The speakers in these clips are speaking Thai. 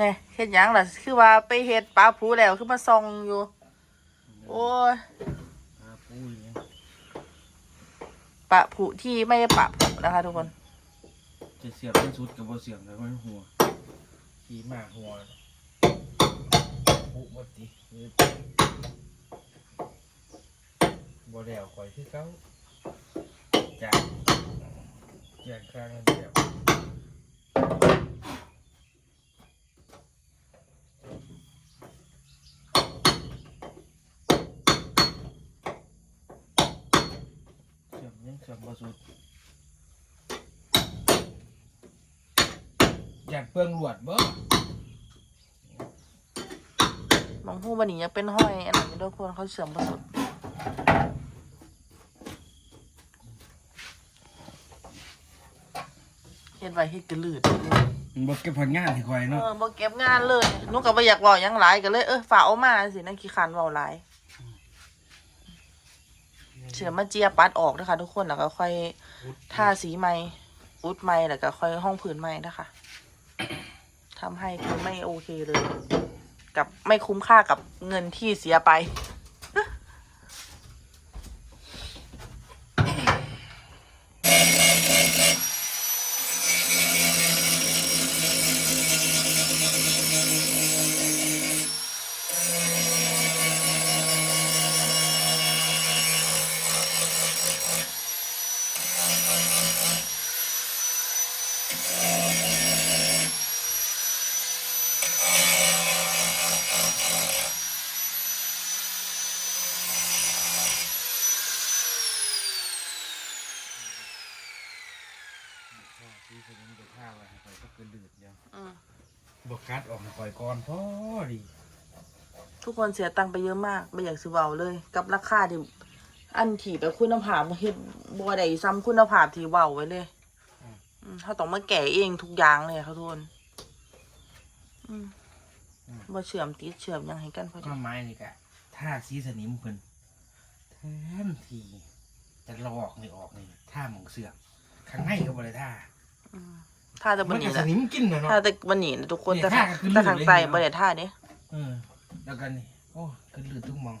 เนี่ยเฮ็ดหยังล่ะ คือว่าไปเฮ็ดปลาผูแล้วคือมาส่องอยู่ โอ้ยปลาปูอย่างเงี้ยปลาผูที่ไม่ได้ปลาผูนะคะทุกคน จะเสียบเป็นสุดกับบ่เสียบแล้วมันหัวขี่มากหัวปุบติบ่แล้วข่อยคือเก่าจากจากข้างนั่นเดียว เสียบยังเสียบบ่สุดอยากเปลืองหลวดบ่บางผู้บันนี้ยังเป็นห้อยอันนั้นอยู่ด้วยคนเขาเสื่อมประสุดเฮ็ดไว้เฮ็ดกระลืดมันบ่เก็บผลงานให้ข่อยเอเนาะอบ่เก็บงานเลยหนูก็บ่อยากเว้าหยังหลายก็เลยเออฝากเอามาสินั่นขี้คันเว้าหลายเสือมาเจียปัดออกนะคะ ทุกคนแล้วก็ค่อยทาสีใหม่อุดใหม่แล้วก็ค่อยห้องผืนใหม่นะคะทำให้คือไม่โอเคเลย กับไม่คุ้มค่ากับเงินที่เสียไป ที่สิมันจะท่าไว้ให้ข่อยก็คือลืดเดียวอืมบ่กัดออกให้ข่อยก่อนพอดี ทุกคนเสียตังค์ไปเยอะมากไม่อยากซื้อเบาเลย กับราคาที่อันที่แบบคุณภาพเฮ็ดบัวใดซ้ำคุณภาพที่เบาไว้เลยอืมเขาต้องมาแก่เองทุกอย่างเลยเขาทุกคนอืมบ่เชื่อมติดเชื่อมหยังให้กันพอคดีวามหมายนี่ก็ท่าสีสนิมเพิ่นแทนที่จะลอกนี่ออกนี่ท่าหมองเสือกข้างในก็บ่ได้ท่า อืมถ้าจะบัมันนนี้ก็สนะนิมกินน่ะเนาะถ้าแต่บันนี้นะทุกคนเนี่ยแต่ถ้าท่าก็คือแต่ทางใต้ลื่นเลยบ่ได้ท่าเด้เออแล้วกันนี่โอ้คือลืดทุกหมอง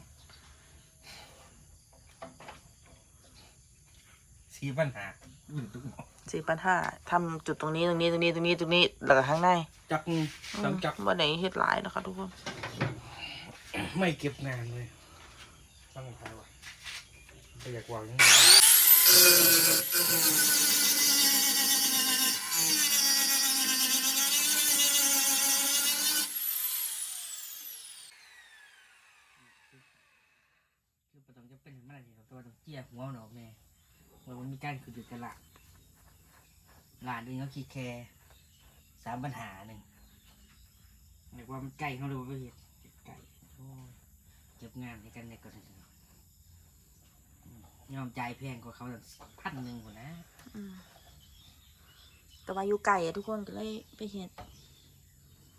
สีปัญหาลืดทุกหมองสี่พันห้าทำจุดตรงนี้ตรงนี้ตรงนี้ตรงนี้ตรงนี้แล้วก็ข้างในจักอืมต้องจักบ่ได้เฮ็ดหลายนะคะทุกคนไม่เก็บงานเลยตั้งใจไว้ไม่อยากวางอย่างนี้คือประต้องจะเป็นมันอะไร ครับตัวต้องเจี๊ยหัวหนออกแม่ว่ามันมีการคือดึกกันละหลานเองก็ขี้แคร์สามปัญหาหนึ่งเรียกว่ามันใกล้เขาเลยว่าเห็ดเก็บไก่โอ้ยเก็บงานให้กันในกรณียอมใจายแพงกว่าเขาตั้งพันหนึ่งกว่านะอืมแต่ว่าอยู่ไกลอะทุกคนก็เลยไปเฮ็ด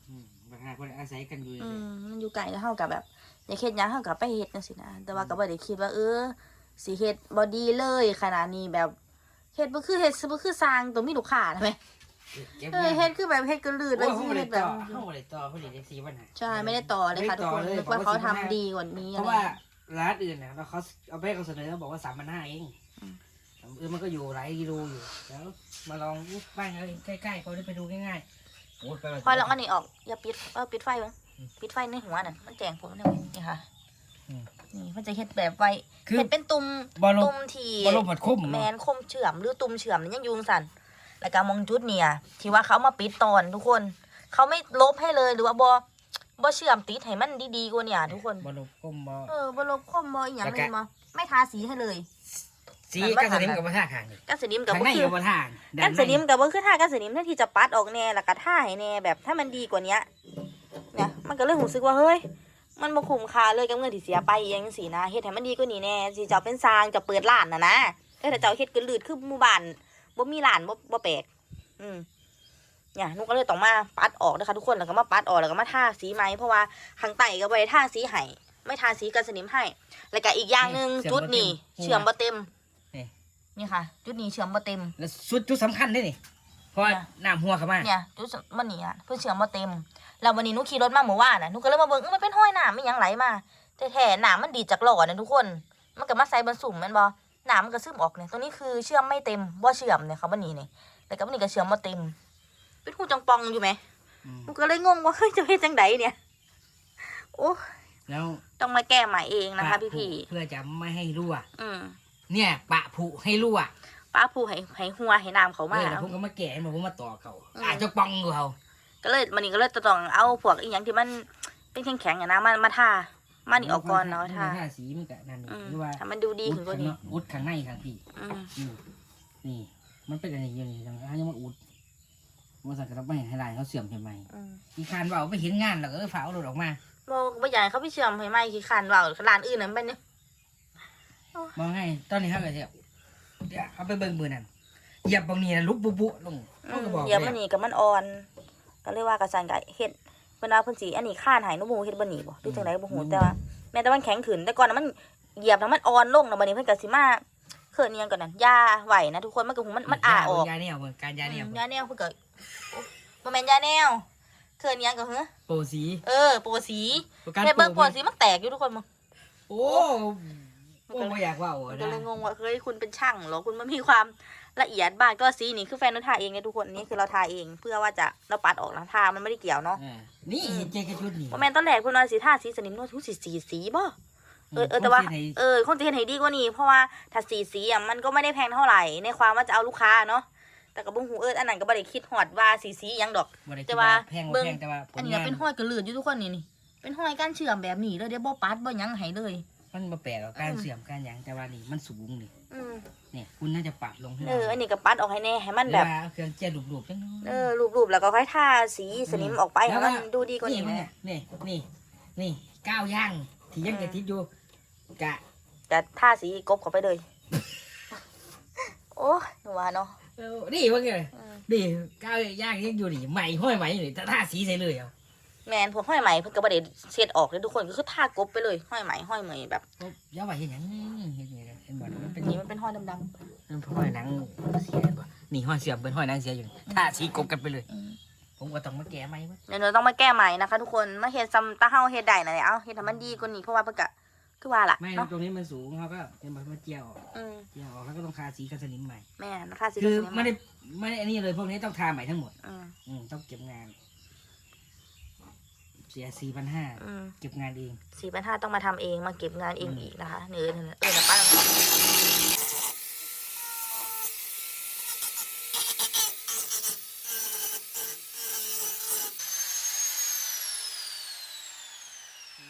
อืมบางทีคนอาศัยกันอยู่อืเลยมมันอยู่ไกลแล้วเฮากับแบบอยากเฮ็ดหยังเฮากับไปเฮ็ดจังซี่นะแต่ว่าก็บ่ได้คิดว่าเออ สิเฮ็ดบ่ดีเลยขนาดนี้แบบเฮ็ดบ่คือเฮ็ดบ่คือสร้างต้องมีลูกค้านะแม่เก็บเออเฮ็ดคือแบบเฮ็ดกระลืดโอ้ไว้ยเขาสิไม่ได้เฮ็ดแบต่บอเขาไม่ได้ต่อเขาเลยได้สี่ปัญหาใช่ไม่ได้ต่อเลยค่ะทุกคนไม่ได้นึกต่อว่าเขาเลยทำบอกว่าดีกว่านี้เพอะไรราะว่าร้านอื่นเนี่ยเราเขาเอาไปเขาเสนอเขาบอกว่าสามพันห้าเองอืมเออมันก็อยู่หลายกิโลอยู่แล้วมาลองบ้านเขาใกล้ๆเขาได้ไปดูง่ายๆโอ้ยไปพอลองอันนี้ออกอย่าปิดเออปิดไฟเบิ่งปิดไฟในหัวนั่นมันแจ้งผมได้ไหมนี่ค่ะ อืมนี่มันจะเฮ็ดแบบไว้คือเฮ็ดเป็นตุ่มบอลลตุ่มมที่บอลลมผัดคมแมเนาะนคมเฉื่อมหรือตุ่มเฉื่อมนี่ยังอยุงสันแล้วก็มองจุดเนี่ยที่ว่าเขามาปิดตอนทุกคน เขาไม่ลบให้เลยหรือว่าบอบอเชื่อมติดให้มันดีๆกว่าเนี่ยทุกคนบอลลมคมบอเออบอลบคอมบออหย่างแล้วเลก็ยมาไม่ทาสีให้เลยสีมันว่ากัสนิมทางกับมาท่าขางนี่กันสนิมกับข้างบ่ในคือกับมาท่ากันสนิมกับบ่คือท่ากันสนิมนั่นที่จะปัดออกแน่แล้วก็ท่าให้แน่แบบถ้ามันดีกว่าเนี้ยเนี่ยมันก็เลยรู้สึกว่าเฮ้ย มันบ่คุ้มค่าเลยกับเงินที่เสียไปเองสินะเฮ็ดให้มันดีกว่านี้แน่สิจะเอาเป็นซางจะเปิดร้านน่ะนะเออแต่เจ้าเฮ็ดกระลืดคือหมู่บ้านบ่มีร้านบ่บ่แปลกอืมเนี่ยหนุก็เลยต้องมาปัดออกนะคะทุกคนแล้วก็มาปัดออกแล้วก็มาทาสีไหมเพราะว่าข้างใต้ก็บ่ได้ทาสีให้ไม่ทาสีกันสนิมให้ แล้วก็อีกอย่างหนึ่งจุดนี่เชื่อมบ่เต็มนี่ นี่ค่ะ จุดนี้เชื่อมบ่เต็ม แล้วสุดจุดสำคัญเลยนี่ เพราะว่าเนี่ยน้ำหัวเข้ามาเนี่ยจุดมันนี่อะเพื่อเชื่อมมาเต็มแล้ววันนี้หนุขี่รถมาเมื่อวานน่ะหนุก็เลยมาเบิ่งเอ้ามันเป็นห้อยน้ำมันหยังไหลมาแต่แท้ๆน้ำมันดีดจากหลอดนะทุกคน มันก็มาใส่บนสุ่มแมันบ่น้ำมันก็ซึมออกเนี่ยตรงนี้คือเชื่อมไม่เต็มบ่เชื่อมเนี่ยครับวันนี้นี่แล้วก็วันนี้ก็เชื่อมมาเต็ม เป็นหูจังปองอยู่ไหมอืมหนุก็เลยงงว่าเฮ้ยจะเฮ็ดจังไดเนี่ยโอ้แล้วต้องมาแก้ใหม่เองนะคะปผุพี่เพื่อจะไม่ให้รั่วๆอืมเนี่ย ปะผุให้รั่ว ป้าผู้ให้ให้หัวให้น้ำเขามาเนี่ยแล้วผมก็มาแกะให้มันผมมาต่อเขาอืม อาจจะปองกูเขาก็เลยวันนี้ก็เลยจะต้องเอาพวกอีหยังที่มันเป็นแข็งๆอย่างนะมามาทามานี่ออกก่อนเนาะทาทาสีมันก็นั่นนี่อืมหรือว่าทำมันดูดีขึ้นกว่านี้อุดข้างในข้างพี่อืมนี่นี่ มันเป็นอะไรอย่างนี้จังอันนี้มันอุดมันสั่งกระไม่ให้ลายเขาเสื่อมใช่ไหมอืมอีคานว่าไม่เห็นงานหรอกเออฝาเอาหลุดออกมาบ่บ่อยากให้เขาไปเชื่อมให้ไหมขี้คันว่าร้านอื่นนั้นเป็นเนี่ยมองให้ตอนนี้เขาก็เดี๋ยว เดี๋ยวเอาไปเบิ่งมือนั่นเหยียบบางนี้นะลุกปุ๊บปุ๊บลงเขาก็บอกเดี๋ยวเลมันยนี่กับมันอ่อน ก็เลยว่ากระสันกะเฮ็ดเพิ่นว่าเพิ่นสิอันนี้ข้านใหายนุบ่ฮู้เฮ็ดบ่หนีบ่หรือจังไดบ่ฮู้แต่ว่าแม้แต่มันแข็งขึ้นแต่ก่อนน่ะมันเหยียบแล้วมันอ่อนลงแล้วบัดนี้เพิ่นก็สิมาเขินเนียงก่อนนั่นยาไหวนะทุกคนมันก็หูมันมันอ่าออกยาเนี่ยเบิ่งการยาเนี่ยอืมเบิ่งยาแนวเพิ่นก็โอ๊ะบ่แม่นยาแนวเขินเนียงก็เฮ้อโปรสีเออโปรสีประกันแม่เบิ่งโปโปรรสีมันแตกอยู่ทุกคนมึงโอ้ โอ้ไม่อยากว่าโอ้มันก็นะเลยงงว่าเฮ้ยคุณเป็นช่างเหรอคุณมันมีความละเอียดบ้างก็สีนี่คือแฟนเราทาเองเนี่ยทุกคนนี่คือเราทาเอง เพื่อว่าจะเราปัดออกนะทามันไม่ได้เกี่ยวเนาะอ่านี่เห็นใจกระชุดนี่ว่าแม่นตอนแรกคุณว่าสีทาสีสนิมนวดทุกสีสีสีบ่เออเออแต่ว่า คนที่ไหนเออคนจะเห็นให้ดีกว่านี้เพราะว่าถ้าสีสีอะมันก็ไม่ได้แพงเท่าไหร่ในความว่าจะเอาลูกค้าเนาะแต่กับบุ้งหูเอิร์ดอันนั้นก็ไม่ได้คิดหอดว่าสีสีหยังดอก บ่ได้คิดแต่ว่าแพงเบิ่บ่งแพงแต่ว่าผอันลนี้งานเป็นห้อยกระเลือดอยู่ทุกคนนี่นี่เป็นห้อยการเชื่อมแบบนี้เลยเดี๋ยวบ่ปัดบ่หยังให้เลย มันมาแปลกหรอกการอืมเสื่อมการหยังแต่ว่านี่มันสูงนี่อืมเนี่ยคุณน่าจะปัดลงให้เอออันนี้ก็ปัดออกให้แน่ให้มันหแบรือบว่าเอาเครื่องเจียรูปๆจังน้อยเออรูปๆแล้วก็ค่อยทาสีสนิมออกไปให้แล้วมันว่าดูดีกว่านี้นี่นะนี่นี่นี่ก้าวย่างที่ยังอืมจะทิดอยู่กะจะทาสีกบเข้าไปเลย โอ้ยหนูว่าเนาะเออนี่ว่าไงอืม นี่ก้าวย่างยังอยู่นี่ใหม่ห้อยใหม่อยู่นี่แต่ท่าสีใส่เลยเอา แมนพวกห้อยไหมเพิ่นก็บ่ได้เช็ดออกเลยทุกคนก็คือทากบไปเลยห้อยไหมห้อยเหมยแบบก็อย่าว่าเห็นหยังเห็นไงเห็นบ่มันเป็นนี้มันเป็นห้อยดำมันห้อยหนังเสียบ่นี่ห้อยเสียบเป็นห้อยหนังเสียอยู่นี่ท่าสีกบกันไปเลยๆอืมผมก็ต้องมาแก้ไหมวะเดี๋ยวเราต้องมาแก้ใหม่นะคะ ทุกคนมาเฮ็ดซ้ำตาเฮาเฮ็ดได้นะเนี่ยเอาเฮ็ดให้มันดีกว่านี้เพราะว่าเพิ่นก็คือว่าล่ะไม่เนาะตรงนี้มันสูงเขาก็เห็นบ่มาเจียวออกอืมเจียวออกแล้วก็ต้องทาสีกันสนิมใหม่ แม่นทาสีคือสนิไม่ได้ไม่ได้อันนี้เลยพวกนี้ต้องทาใหม่ทั้งหมดอืม อืมต้องเก็บงาน เสียสี่พันห้าอืม เก็บงานเอง สี่พันห้าต้องมาทำเองมาเก็บงานเองอืมอีกนะคะเนื้อเนื้อเออนะป้า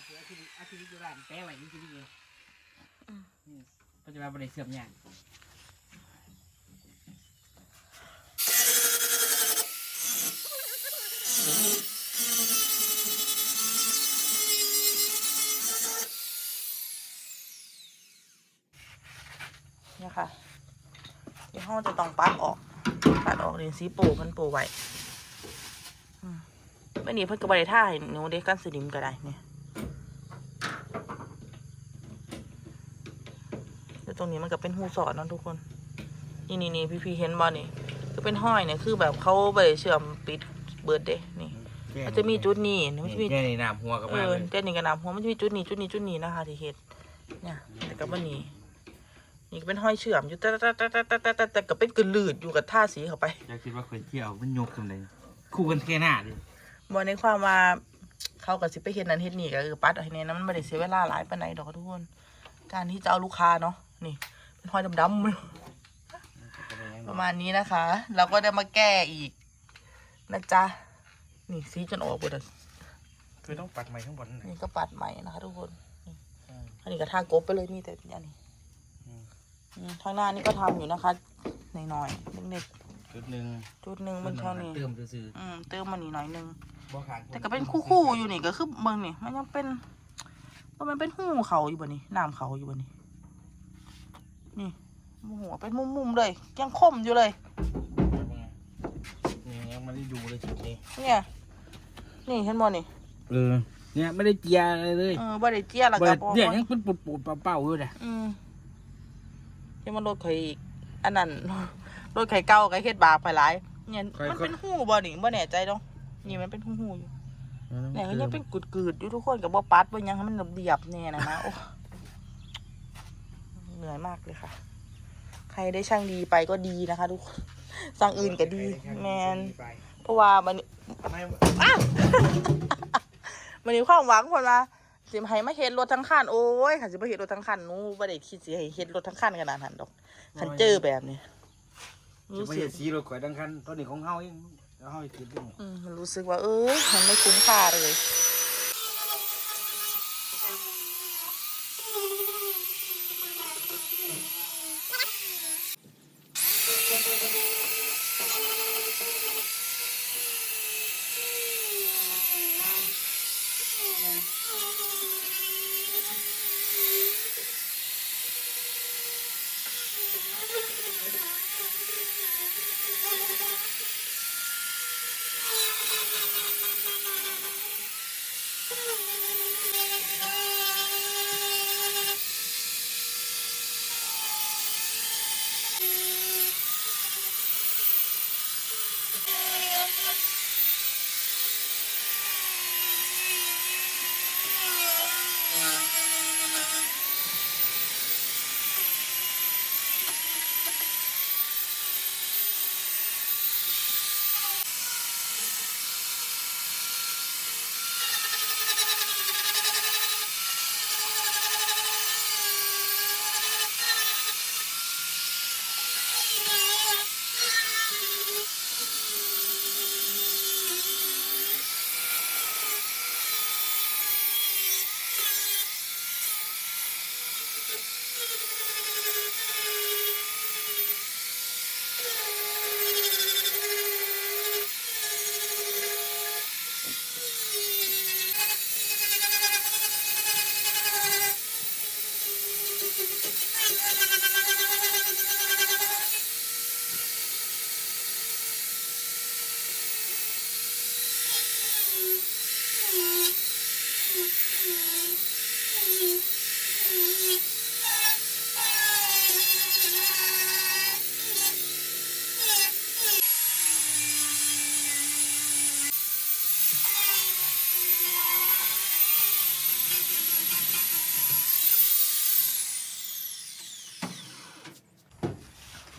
เสียอาทิตย์อาทิตย์อยู่ร้านแปะไว้จริงๆเลยอืมปัจจุบันบริเสื่อมอย่างเนี่ยค่ะเดี๋ยวห้องจะ ต้องปัดออกปัดออกเรียนสีปูมันปูไว้อืมไม่นี่เพิ่นก็บริท่าให้หนูเด็กกันสนิมก็ได้เนี่ยเดี๋ยวตรงนี้มันก็เป็นหูสอดเนาะทุกคน นี่นี่นี่พี่พี่ๆเห็นบ่นี่คือเป็นห้อยเนี่ยคือแบบเขาบริเชื่อมปิดเบิร์ดเด้นี่มันจะมีจุดนี้มันจะมีแค่นี้น้ำหัวกับเอมาอเลยแต่นี่ก็น้ำหัวมันจะมีจุดนี้จุดนี้จุดนี้นะคะที่เห็ดเนี่ยแต่ก็บ่นี้นี่ ก็เป็นห้อยเชื่อมอยู่แต่แต่แต่แต่แต่แต่แต่ก็เป็นกระลืดอยู่กับท่าสีเข้าไปอยากคิดว่าเคยเที่ยวมันยกขึ้นเลยคู่กันแค่หน้าดิบอในความว่าเขากับสิไปเฮ็ดนั้นเฮ็ดนี่ก็คือปัดเอาให้แน่นะมันไม่ได้เสียเวลาหลายปานใดดอกทุกคนการที่จะเอาลูกค้าเนาะนี่เป็นห้อยดำๆประมาณนี้นะคะ เราก็ได้มาแก้อีกนะจ๊ะนี่สีจนออกหมดอะคือต้องปัดใหม่ข้างบนน่ะนี่ก็ปัดใหม่นะคะทุกคนนี่อันนี้ก็ทากบไปเลยนี่แต่อันนี้อืมอืม ทางหน้านี่ก็ทำอยู่นะคะหน่อยๆเล็กจุดหนึ่งๆจุดหนึ่งมันเท่านี้เติมซื่ออืมเติมมานี่หน่อยหนึง ๆบ่ขาดแต่ก็เป็นคู่ๆอยู่นี่ก็คือเบิ่งนี่มันยังเป็นว่ามันเป็นหูเขาอยู่บ่นี่น้ำเขาอยู่บ่นี่นี่หัวเป็นมุมๆเลยยังคมอยู่เลย นี่ยังไม่ได้ดูเลยจุดนี้เนี่ย นี่เห็นบ่นี่เออเนี่ยไม่ได้เจียอะไรเลยเออบ่ได้เจี้ยแล้วเปิก็ดบ่เนี่ยยังเป็นปุดปุดๆเป่าๆอยู่เลยอืม ยังมันรถไข่อยอีก อันนั้น รถไข่เก่าก็เฮ็ดบาปไปหลายเนี่ยค่อยๆมันเป็นหูบ่นี่บ่แน่ใจดอกนี่มันเป็นหูหูอยู่เนี่ยก็ยังเป็นกุดๆอยู่ทุกคนกับบ่ปัดบ่หยังให้มันเรียบๆแน่นะนะโอ้เหนื่อยมากเลยค่ะ ใครได้ช่างดีไปก็ดีนะคะ ทุกคนสั่งอื่นก็ดี แมนเพราะว่ามัน ไม่อ้าวมันมีความหวังคนละ สิให้มาเฮ็ดรถทั้งคันโอ้ยค่ะสิบ่เฮ็ดรถทั้งคันหนูบ่ได้คิดสิให้เฮ็ดรถทั้งคันขนาดนั้นดอกคันเจอแบบนี้จะรู้ไม่สึเห็กนสีรถข่อยดังคันตัวนี้ของเฮาเองแล้วเฮาคิดดูอืมมันรู้สึกว่าเออมันไม่คุ้มค่าเลย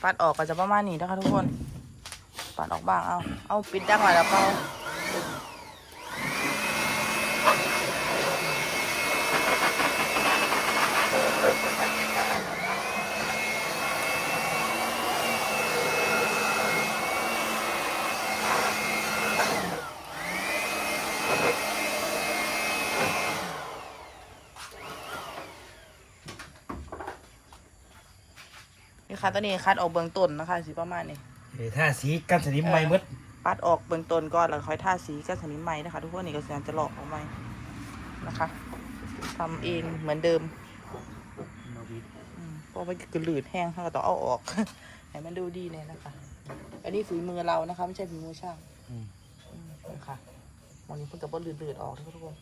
ปัดออกก็จะประมาณนี้นะคะทุกคน ปัดออกบ้างเอา เอาปิดดังไว้แล้วเปล่า นี่ค่ะตอนนี้คัดออกเบื้องต้นนะคะสิประมาณนี้เฮ้ยถ้าสีกันสนิมใหม่หมดปัดออกเบื้องต้นก่อนแล้วค่อยทาสีกันสนิมใหม่นะคะ ทุกคนนี่ก็แสนจะหลอกออกใหม่นะคะทำเองเหมือนเดิมอืมเพราะว่ากระลืดแห้งเราก็ต้องเอาออก ให้มันดูดีเนี่ยนะคะ อันนี้ฝีมือเรานะคะ ไม่ใช่ฝีมือช่างอืมอืมนะคะวันนี้เพิ่งกับบดลืดๆออกนะคะทุกคน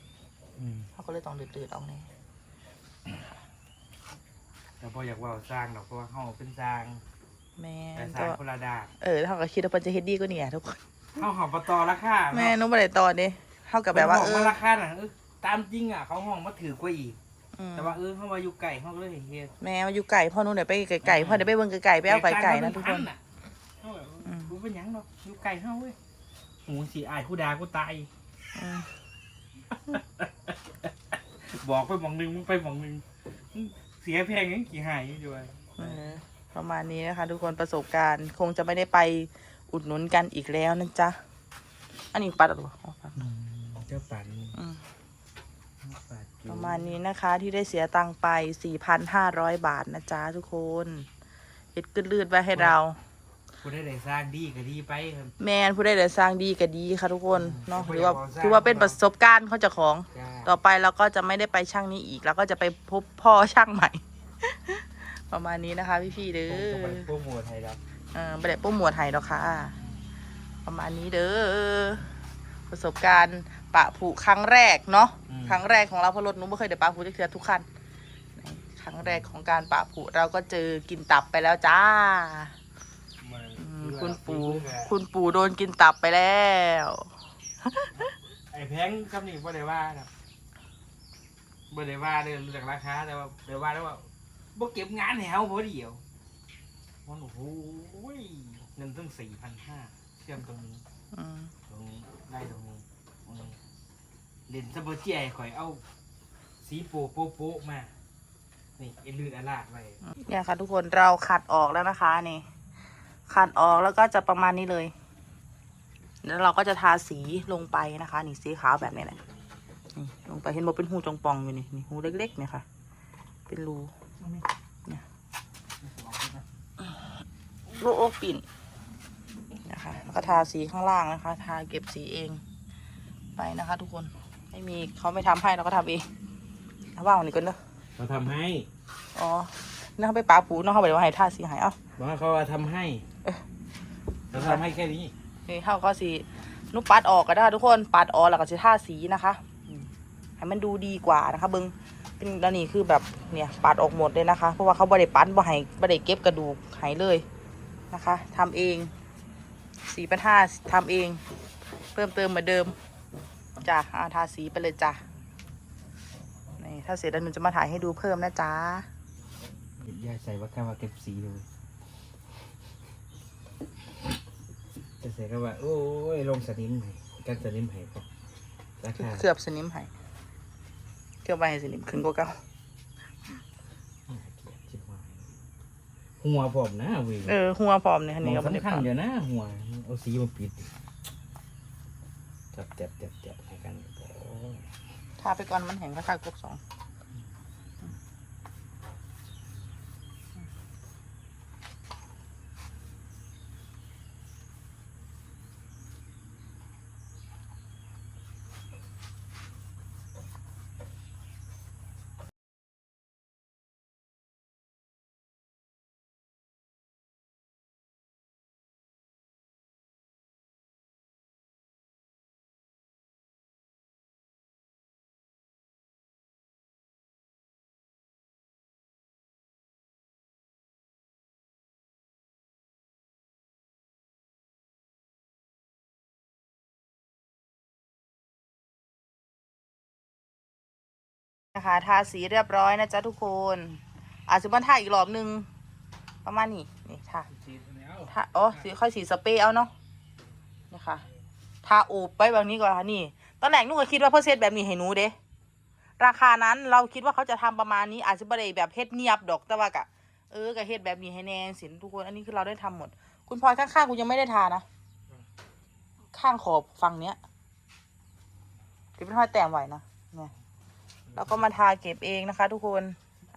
อืม เขาก็เลยต้องลืดๆออกแน่ แต่พออยากว่าสร้างดอกเพราะว่าเฮาเป็นสร้าง แม่แต่สก็ร้างคนละด้านเออเขาก็คิดว่าเพิ่นจะเฮ็ดดีกว่านี้อะทุกคนเฮาหอมปตอราคาแม่นุ่มบะไดตอนนี้เท่ากับแบบว่าเอเอออราคาน่ะเออตามจริงอะเขาห้องมาถือกว่าอีก อืมแต่ว่าเออเขามาอยู่ไก่เขาก็เลยเฮ็ดแม่มาอยู่ไก่พ่อนุ่นเดี๋ยวไปไก่ๆพ่อเดี๋ยวไปเบิ่งไก่ๆไปเอาไก่ไก่นะทุกคนเฮาแบบอืม รู้เป็นหยังดอกอยู่ไก่เฮาเว้ยหูสิอายกูด่ากูตาย อืมบอกไปหมองหนึงมึงไปหมองหนึงมึง เสียแพงยังกี่หายอยู่ไอ้เออประมาณนี้นะคะ ทุกคนประสบการณ์คงจะไม่ได้ไปอุดหนุนกันอีกแล้วนะจ๊ะ อันนี้ปัดหรออ๋อปัดเจ้าปันอืม ปัดอยู่ประมาณนี้นะคะที่ได้เสียตังค์ไป 4,500 บาทนะจ๊ะทุกคนเฮ็ดกึดลืดไว้ให้เรา กูได้ได้สร้างดีก็ดีไปครับ แมนผู้ได้แต่สร้างดีก็ดีค่ะทุกคนเนาะอืมหรือว่าพยายามสร้างถือว่าเป็นประสบการณ์เขาเจะของ จ้า ต่อไปเราก็จะไม่ได้ไปช่างนี้อีกแล้วก็จะไปพบพ่อช่างใหม่ ประมาณนี้นะคะ พี่ๆเด้ผมจะไปอ โปรโมทให้ครับ เออไม่ได้โปรโมทไทยหรอกค่ะ ประมาณนี้เด้อประสบการณ์ปะผูครั้งแรกเนาะครั้งแรกของเราเพราะรถหนุ้ไม่เคยได้ปะผูที่เทือทุกคันครั้งแรกของการปะผูเราก็เจอกินตับไปแล้วจ้ามันอืม คุณปู่ คุณปู่โดนกินตับไปแล้ว ไอ้แพงคำนี้บ่ได้ว่าครับบ่ได้ว่าเรื่องจากราคาแต่ว่าได้ว่าแล้วว่าบ่เก็บงานแถวพอเดียวมันโอ้โหเงินตั้งสี่พันห้าเชื่อมตรงนี้อืมตรงนี้ได้ตรงนี้ตรงนี้เล่นซับเบอร์เจียข่อยเอา สีโปะโปะโปะมา นี่ไอ้ลื่นอาลาดไว้เนี่ยค่ะทุกคนเราขัดออกแล้วนะคะนี่ ขัดออกแล้วก็จะประมาณนี้เลย แล้วเราก็จะทาสีลงไปนะคะ นี่สีขาวแบบนี้แหละนี่ลงไปเห็นบอกเป็นหูจงปองอยู่นี่นี่หูเล็กๆเนี่ยค่ะ เป็นรูลูกโอกปิ่นนะคะแล้วก็ทาสีข้างล่างนะคะ ทาเก็บสีเองไปนะคะ ทุกคนไม่มีเขาไม่ทำให้เราก็ทำเองเอาว่างนี่ก่อนเนอะเราทำให้ อ๋อนั่งไปปลาปูเนาะเขาบอกว่าให้ท่าสีหายเอ้าบอกว่าเขาว่าทำให้ เอ๊ะเราทำให้แค่นี้นี่เขาก็สีนุปัดออกก็ได้ทุกคนปัดออกแล้วก็จะท่าสีนะคะอืมให้มันดูดีกว่านะคะเบิงเป็นแล้วนี่คือแบบเนี่ยปัดออกหมดเลยนะคะ เพราะว่าเขาบริปัดบ่ให้บริเก็บกระดูกหายเลยนะคะทำเองสีปัญห้าทำเอง เพิ่มเติมเหมือนเดิมจ้ะอ่าทาสีไปเลยจ้ะนี่ถ้าเสร็จแล้วหนูจะมาถ่ายให้ดูเพิ่มนะจ๊ะยายใส่ว่าแค่ว่าเก็บสีเลย จะใส่ก็ว่า โอ้ยลงสนิมให้กันสนิมให้ก็ราคาเคลือบสนิมให้เคลือบไปให้สนิมขึ้นกว่าเก่าน่าเกลียดชิบหายหัวผมนะเว้ยเออหัวพร้อมเนี่ยอันหมนี้อก็บ่ได้สำคัญปรับเดี๋ยวนะ หัว เอาสีมาปิดจับจับจับจับให้กันโอ้ย ทาไปก่อนมันแห้งก็ทากบสอง นะคะทาสีเรียบร้อยนะจ๊ะทุกคน อาจจะมาทาอีกรอบนึง ประมาณนี้นี่ทาทาอ๋อสีค่อยสีสเปรย์เอาเนาะนี่ค่ะทาโอบไปแบบนี้ก่อนค่ะนี่ตอนแรกนุ่ก็คิดว่าเพื่อเซตแบบนี้ให้หนูเด้ราคานั้นเราคิดว่าเขาจะทำประมาณนี้ อาจจะไม่ได้แบบเฮ็ดเนียบดอกแต่ว่ากะเออกะเฮ็ดแบบนี้ให้แนงสินทุกคนอันนี้คือเราได้ทำหมด คุณพลอยข้างๆคุณยังไม่ได้ทานะข้างขอบฝั่งเนี้ยเดี๋ยวเป็นห้อยแต้มไหวนะ เนี่ยแล้วก็มาทาเก็บเองนะคะ ทุกคน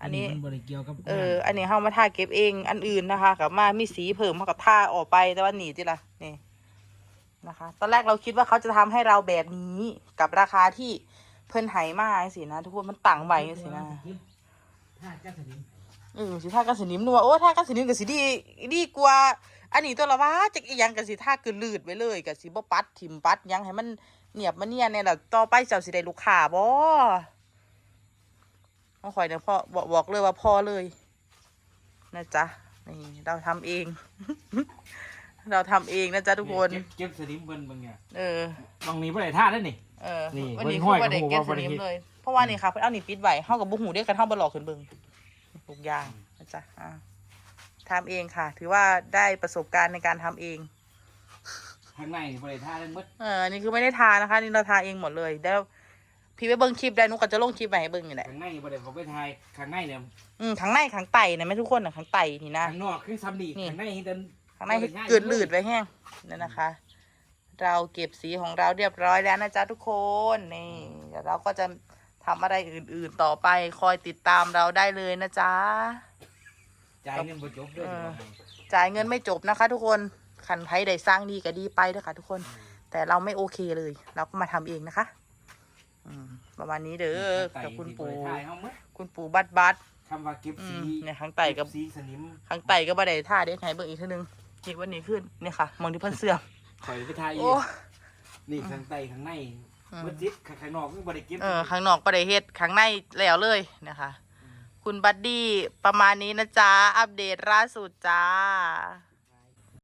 อันนี้มันบริเกี่ยวกับเออ อันนี้เข้ามาทาเก็บเอง อันอื่นนะคะกับมามีสีเพิ่มมากับทาออกไปแต่ว่าหนีจิละนี่นะคะ ตอนแรกเราคิดว่าเขาจะทำให้เราแบบนี้กับราคาที่เพิ่นไหมากสินะทุกคนมันต่างใบสินะถ้าแก้สนิมเออสิทากันสนิมนัวโอ้ทากันสนิมกับสิดีดีกว่า อันนี้ตัวละว่าจะอีหยังกับสิทาคือลืดไว้เลยกับสิบ่ปัด ถิ่มปัดหยังให้มันเนียบมันเนียนเนี่ยแหละต่อไปเจ้าสิได้ลูกค้าบ่ ต้องคอยเนี่ยพ่อบอกบอกเลยว่าพ่อเลย นะจ๊ะนี่เราทำเอง เราทำเองนะจ๊ะทุกคนเก็บเก็บสนิมเบิ่นเบิ่งเนี่ยเออบางนี้บ่ได้ท่าได้นี่เออนี่วันนี้เบิ่คืงห้อยอว่าเด็กกับเก็บหัวสบ่ได้นิมเฮ็ดเลยเพราะว่านี่ค่ะเพิ่นเอานี่ปิดไว้เฮากับบุหูเด็กกันเฮาบ่หลอกขึ้นเบิ่งทุกอย่างนะจ๊ะอ่าทำเองค่ะ ถือว่าได้ประสบการณ์ในการทำเองข้างในนี่บ่ได้ท่าได้หมดเอออันนี่คือไม่ได้ทานะคะ นี่เราทาเองหมดเลย แล้ว พี่ไปเบิ่งคลิปได้หนุก็จะลงคลิปไปให้เบิ่งนี่แหละข้างในนี่บ่ได้เขาไปถ่ายข้างในเนี่ยอืมข้างในข้างไตนะแม่ทุกคนนะข้างไตนี่นะ ข้างนอกคือซ้ำดีนี่ ข้างในเดินข้างในให้เกิดลืดไว้แห้งนั่นนะคะ เราเก็บสีของเราเรียบร้อยแล้วนะจ๊ะทุกคนนี่เดี๋ยวเราก็จะทำอะไรอื่นๆต่อไปคอยติดตามเราได้เลยนะจ๊ะ จ่ายเงินบ่จบด้วยเออสิว่าให้จ่ายเงินไม่จบนะคะ ทุกคนขันไพ่ได้สร้างดีก็ดีไปเด้อค่ะทุกคน แต่เราไม่โอเคเลย เราก็มาทำเองนะคะอืม ประมาณนี้เด้อข้างใต้กับคุณนี่บ่ปู่ได้ถ่ายเฮาหมดคุณปู่บัดบัดคำว่าเก็บอืสีมเนี่ยข้างใต้กับเสีสนิมข้างไตก็บ่ได้ท่าเด็กไหนเบิ่งอีกทีนึงเช็ควันนี้ขึ้นเนี่ยค่ะมองที่เพิ่นเสื่อมข่อยไปถ่ายอีโอ้กนี่ข้างใต้ข้างในอืมบ่จิตข้างนอกคือบ่ได้เก็บเออข้างนอกบ่ได้เฮ็ดข้างในแล้วเลยนะคะ คุณบัดดี้ประมาณนี้นะจ๊ะอัปเดตล่าสุดจ้า